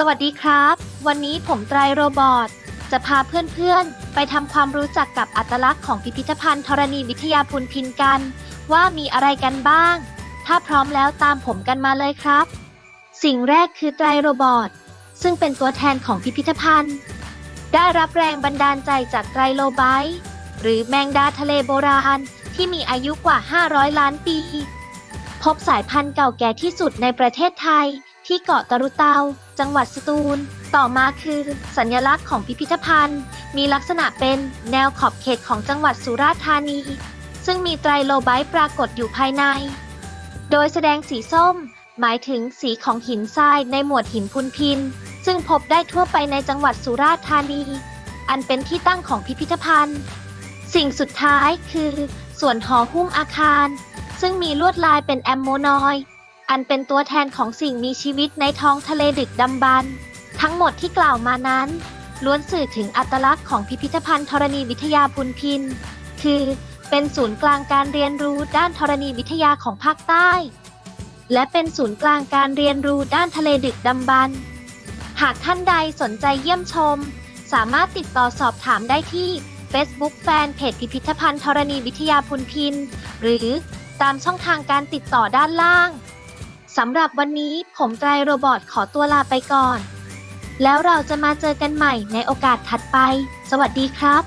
สวัสดีครับ วันนี้ผมไตรโรบอทจะพาเพื่อนๆ ไปทำความรู้จักกับอัตลักษณ์ของพิพิธภัณฑ์ธรณีวิทยาพุนพินกัน ว่ามีอะไรกันบ้าง ถ้าพร้อมแล้วตามผมกันมาเลยครับ สิ่งแรกคือไตรโรบอทซึ่งเป็นตัวแทนของพิพิธภัณฑ์ ได้รับแรงบันดาลใจจากไตรโลไบต์หรือแมงดาทะเลโบราณที่มีอายุกว่า 500 ล้านปี พบสายพันธุ์เก่าแก่ที่สุดในประเทศไทย ที่เกาะตะรุเตา จังหวัดสตูล ต่อมาคือสัญลักษณ์ของพิพิธภัณฑ์ มีลักษณะเป็นแนวขอบเขตของจังหวัดสุราษฎร์ธานี ซึ่งมีไตรโลไบต์ปรากฏอยู่ภายใน โดยแสดงสีส้ม หมายถึงสีของหินทรายในหมวดหินพุนพิน ซึ่งพบได้ทั่วไปในจังหวัดสุราษฎร์ธานี อันเป็นที่ตั้งของพิพิธภัณฑ์ สิ่งสุดท้ายคือ ส่วนหอหุ้มอาคาร ซึ่งมีลวดลายเป็นแอมโมนอยด์ อันเป็นตัวแทนของสิ่งมีชีวิตในท้องทะเลดึกดำบรรพ์ทั้งหมดที่กล่าวมานั้น ล้วนสื่อถึงอัตลักษณ์ของพิพิธภัณฑ์ธรณีวิทยาพุนพิน คือเป็นศูนย์กลางการเรียนรู้ด้านธรณีวิทยาของภาคใต้ และเป็นศูนย์กลางการเรียนรู้ด้านทะเลดึกดำบรรพ์หากท่านใดสนใจเยี่ยมชม สามารถติดต่อสอบถามได้ที่ Facebook แฟนเพจพิพิธภัณฑ์ธรณีวิทยาพุนพิน หรือตามช่องทางการติดต่อด้านล่าง สำหรับวันนี้ผมไตรโรบอทขอตัวลาไปก่อน แล้วเราจะมาเจอกันใหม่ในโอกาสถัดไป สวัสดีครับ